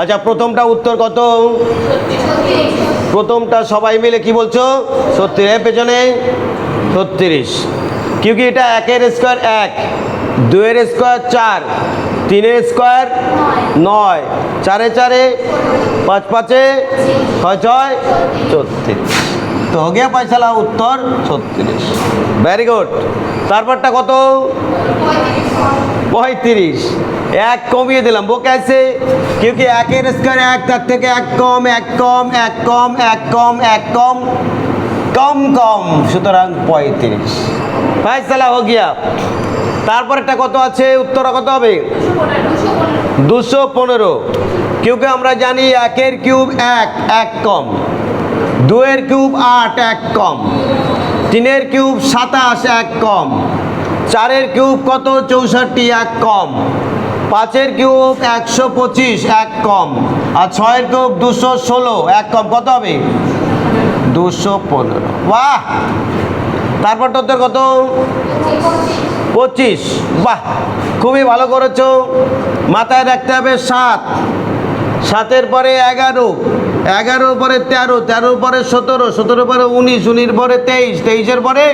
আচ্ছা প্রথমটা উত্তর কত? প্রথমটা সবাই মিলে কি বলছো? সত্যি এর পেছনে ছত্রিশ। কিউকি এটা একের স্কোয়ার এক দুয়ের স্কোয়ার চার, তিনের স্কোয়ার নয়। চারে চারে পাঁচ পাঁচে ছয় ছয় ছত্রিশ। তো হো পয়সালা উত্তর ছত্রিশ। ভেরি গুড তারপরটা কত? পঁয়ত্রিশ। এক কমিয়ে দিলাম वो कैसे क्योंकि একের স্কোয়ার এক তার থেকে এক কম এক কম এক কম এক কম এক কম কম কম সুতরাং পঁয়ত্রিশ ফাইসালা हो गया তারপর একটা কত আছে উত্তর কত হবে দুশো পনেরো কিউকে আমরা জানি একের কিউব এক এক কম দুয়ের কিউব আট এক কম তিনের কিউব সাতাশ এক কম চারের কিউব কত চৌষট্টি এক কম পাঁচের কিউব একশো পঁচিশ এক কম। আর ছয়ের কিউব দুশো ষোলো এক কম। কত হবে? দুশো পনেরো। বাহ! তারপর তোদের কত? পঁচিশ। বাহ! খুবই ভালো করেছ। মাথায় রাখতে হবে সাত। সাতের পরে এগারো। এগারো পরে তেরো। তেরোর পরে সতেরো। সতেরো পরে উনিশ। উনিশ পরে তেইশ। তেইশের পরে?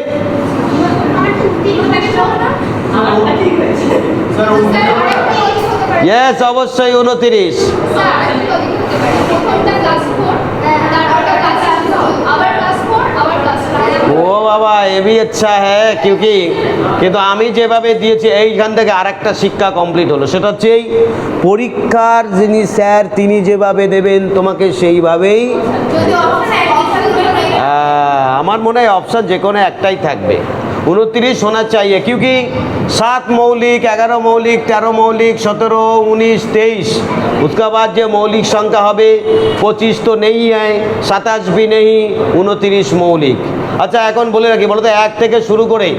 ইয়েস অবশ্যই উনত্রিশ। ও বাবা এ বি ইচ্ছা হ্যাঁ কিউকি কিন্তু আমি যেভাবে দিয়েছি এইখান থেকে আরেকটা শিক্ষা কমপ্লিট হলো। সেটা হচ্ছে এই পরীক্ষার যিনি স্যার তিনি যেভাবে দেবেন তোমাকে সেইভাবেই আমার মনে হয় অপশান যে কোনো একটাই থাকবে। উনত্রিশ होना चाहिए क्योंकि सात मौलिक ग्यारह मौलिक तेरह मौलिक सत्रह उन्नीस तेईस उसका बाद जो मौलिक संख्या হবে পঁচিশ তো নেই है সাতাশ भी नहीं উনত্রিশ মৌলিক আচ্ছা এখন বলে রাখি বলো তো এক থেকে শুরু করে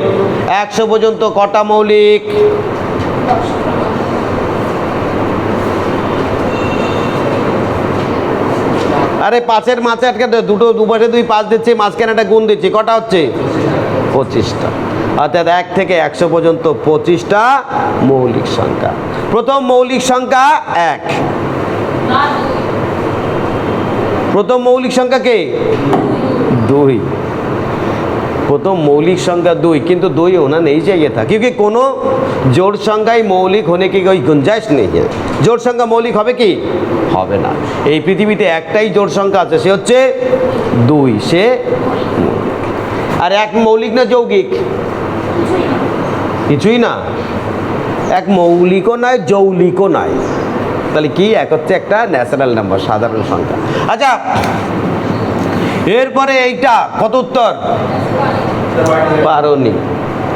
একশো পর্যন্ত কটা মৌলিক আরে পাঁচের মাঝে আটকে দে, দুটো দুপাশে দুই পাঁচ দিচ্ছি মাঝখানে একটা গুণ দিচ্ছি কটা হচ্ছে পঁচিশটা। অর্থাৎ এক থেকে একশো পর্যন্ত পঁচিশটা মৌলিক সংখ্যা। প্রথম মৌলিক সংখ্যা এক। প্রথম মৌলিক সংখ্যা কে? দুই। প্রথম মৌলিক সংখ্যা দুই, কিন্তু দুই ওনার নেই যে चाहिए था क्योंकि জোর সংখ্যাই মৌলিক হলে কি ওই গুঞ্জাইস নেই? नहीं সংখ্যা মৌলিক হবে কি? হবে না। এই পৃথিবীতে একটাই জোর সংখ্যা আছে, সে হচ্ছে দুই। সে আর এক মৌলিক না যৌগিক? কিছুই না। এক মৌলিকও নয়, যৌলিকও নয়। তাহলে কি এক হচ্ছে একটা ন্যাচারাল নাম্বার, সাধারণ সংখ্যা। আচ্ছা এরপরে এইটা, কত উত্তর? পারোনি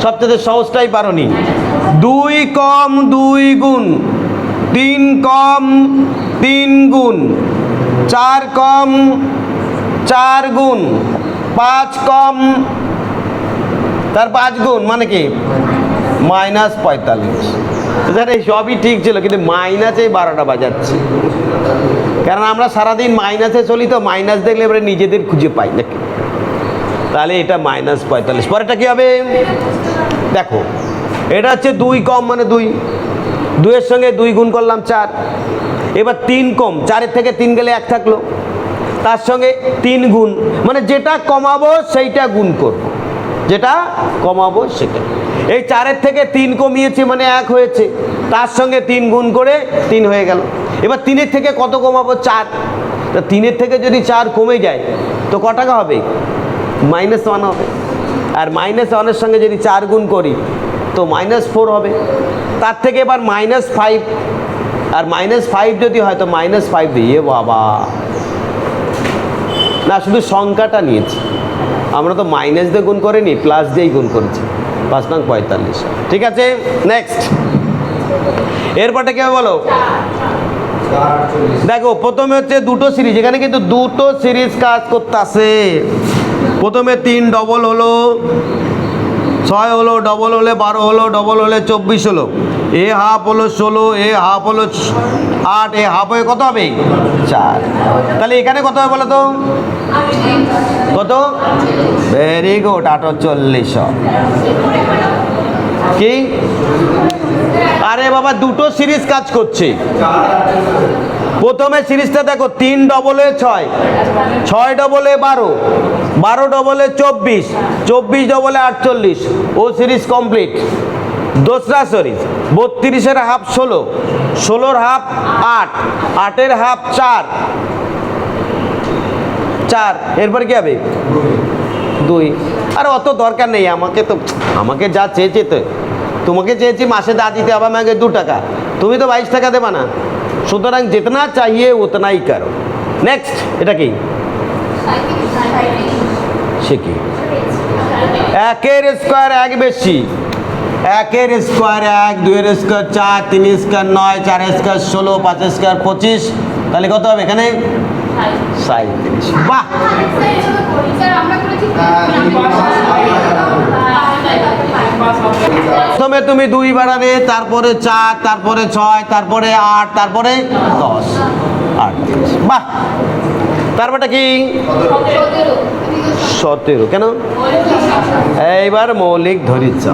সবচেয়ে সহজটাই পারোনি দুই কম দুই গুণ, তিন কম তিন গুণ, চার কম চার গুণ, পাঁচ কম তার পাঁচ গুণ মানে কি? মাইনাস পঁয়তাল্লিশ। স্যার, এই সবই ঠিক ছিল, কিন্তু মাইনাসেই বারোটা বাজাচ্ছে। কারণ আমরা সারাদিন মাইনাসে চলি, তো মাইনাস দেখলে এবারে নিজেদের খুঁজে পাই নাকি? তাহলে এটা মাইনাস পঁয়তাল্লিশ। পরেরটা কী হবে? দেখো, এটা হচ্ছে দুই কম মানে দুই। দুইয়ের সঙ্গে দুই গুণ করলাম চার। এবার তিন কম, চারের থেকে তিন গেলে এক থাকল। তার সঙ্গে তিন গুণ মানে যেটা কমাবো সেইটা গুণ করব। যেটা কমাবো সেটা। এই চারের থেকে তিন কমিয়েছি মানে এক হয়েছে। তার সঙ্গে তিন গুণ করে তিন হয়ে গেল। এবার তিনের থেকে কত কমাবো? চার। তা তিনের থেকে যদি চার কমে যায়, তো ক টাকা হবে? মাইনাস ওয়ান হবে। আর মাইনাস ওয়ানের সঙ্গে যদি চার গুণ করি, তো মাইনাস ফোর হবে। তার থেকে এবার মাইনাস ফাইভ। আর মাইনাস ফাইভ যদি হয়, তো মাইনাস ফাইভ দিয়ে বাবা। না, শুধু সংখ্যাটা নিয়েছি। আমরা তো মাইনাস দিয়ে গুণ করিনি প্লাস দিয়েই গুণ করেছি। পাঁচ নং পঁয়তাল্লিশ। ঠিক আছে? নেক্সট এরপরটা কে বলো? দেখো, প্রথমে হচ্ছে দুটো সিরিজ এখানে কিন্তু দুটো সিরিজ কাজ করতেছে। প্রথমে তিন ডবল হলো ছয় হলো ডবল হলে বারো হলো ডবল হলে চব্বিশ হলো। এ হাফ হলো ষোলো, এ হাফ হলো আট, এ হাফ হয়ে কত হবে? চার। তাহলে এখানে কত হবে বলো তো? কত? ভেরি গুড আটচল্লিশ। কি? আরে বাবা, দুটো সিরিজ কাজ করছে। প্রথমে সিরিজটা দেখো, তিন ডবলে ছয়। ছয় ডবলে বারো। বারো ডবলে চব্বিশ চব্বিশ ডবলে আটচল্লিশ। ও সিরিজ কমপ্লিট দোসরা সিরিজ বত্রিশের হাফ ষোলো, ষোলোর হাফ আট, আটের হাফ চার। চার, এরপর কি হবে? দুই। আর অত দরকার নেই, আমাকে তো, আমাকে যা চেয়েছে তো। তোমাকে চেয়েছি মাসে যা দিতে হবে, আমাকে দু টাকা। তুমি তো বাইশ টাকা দেবা না। সুতরাং যেতনা চাইয়ে ওতনাই কারও। নেক্সট এটা কি? সে কি? একের স্কোয়ার এক বেশি। একের স্কোয়ার এক, দুইয়ের স্কোয়ার চার তিন স্কোয়ার নয় চার স্কোয়ার ষোলো পাঁচ স্কোয়ার পঁচিশ। তাহলে কত হবে এখানে? প্রথমে তুমি দুই বাড়াবে, তারপরে চার, তারপরে ছয়, তারপরে আট, তারপরে দশ। আট বাহ! তারপরটা কি? সতেরো কেন? এইবার মৌলিক ধরিচ্ছ।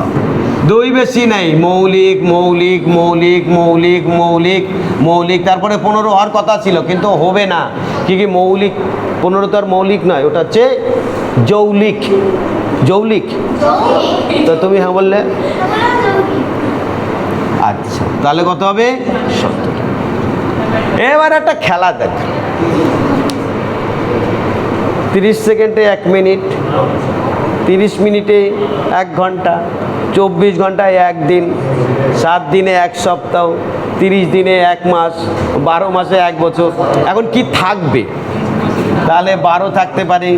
দুই বেশি নাই মৌলিক মৌলিক মৌলিক মৌলিক মৌলিক মৌলিক তারপরে পনেরো হওয়ার কথা ছিল কিন্তু হবে না। কি কি মৌলিক? পনেরো তো আর মৌলিক নয় ওটা হচ্ছে যৌলিক। যৌলিক? তো তুমি হ্যাঁ বললে? আচ্ছা তাহলে কত হবে? সত্তর এবার একটা খেলা দেখ। তিরিশ সেকেন্ডে এক মিনিট, তিরিশ মিনিটে এক ঘণ্টা, চব্বিশ ঘন্টায় এক দিন, সাত দিনে এক সপ্তাহ, তিরিশ দিনে এক মাস, বারো মাসে এক বছর। এখন কি থাকবে? তাহলে বারো থাকতে পারে,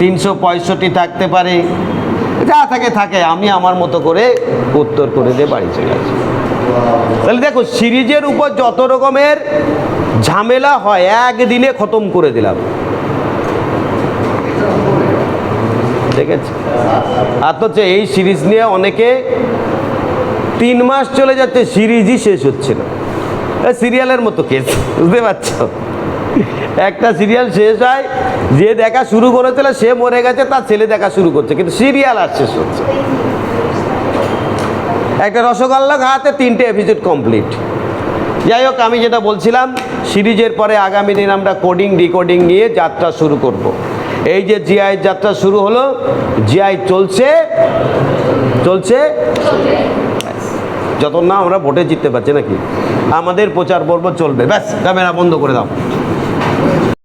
তিনশো পঁয়ষট্টি থাকতে পারে, যা থাকে থাকে, আমি আমার মতো করে উত্তর করে দিয়ে বাড়ি চলে আসি। তাহলে দেখো, সিরিজের উপর যত রকমের ঝামেলা হয়, একদিনে খতম করে দিলাম। ঠিক আছে হচ্ছে এই সিরিজ নিয়ে অনেকে তিন মাস চলে যাচ্ছে, সিরিজই শেষ হচ্ছে না। সিরিয়ালের মতো কেস বুঝতে পারছ? একটা সিরিয়াল শেষ হয়, যে দেখা শুরু করেছিল, সে মরে গেছে, তার ছেলে দেখা শুরু করছে, কিন্তু সিরিয়াল আর শেষ হচ্ছে একটা রসগোল্লা খাওয়াতে তিনটে এপিসোড কমপ্লিট যাই হোক, আমি যেটা বলছিলাম, সিরিজের পরে আগামী দিন আমরা কোডিং ডিকোডিং নিয়ে যাত্রা শুরু করব। এই যে জিআই যাত্রা শুরু হলো, জিআই চলছে চলছে? যত না আমরা ভোটে জিততে পারছি নাকি? আমাদের প্রচার পর্ব চলবে, ব্যাস, ক্যামেরা বন্ধ করে দাও।